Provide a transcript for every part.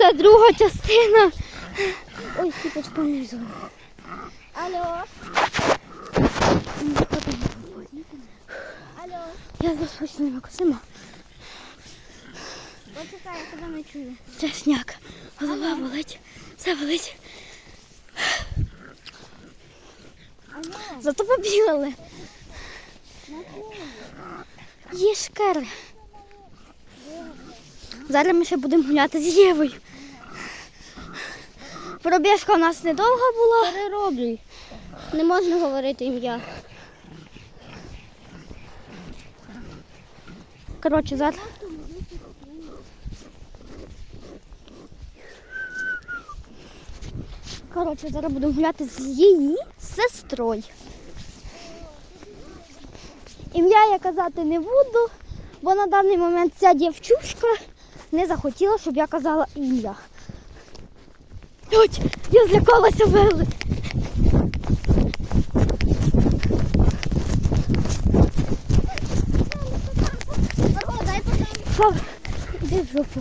Це друга частина. Ой, стіпочка внизу. Алло. Алло. Я зараз ними Максима. Почекай, я тебе не чую. Це сняк. Голова болить. Все болить. Зато побігали. Є шкери. Зараз ми ще будемо гуляти з Євою. Пробіжка у нас недовга була. Перероблюй. Не можна говорити ім'я. Коротше, зараз. Коротше, зараз будемо гуляти з її сестрою. Ім'я я казати не буду, бо на даний момент ця дівчушка не захотіла, щоб я казала ім'я. Ось, я злякалася вели. дай потім. Іди в жопу.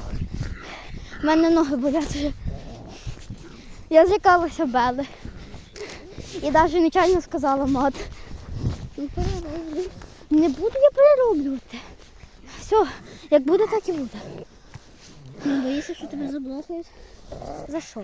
У мене ноги болять вже. Я злякалася Бели. І навіть нечайно сказала мат. Не буду я перероблювати. Все, як буде, так і буде. Не боїшся, що тебе заблокують? За що?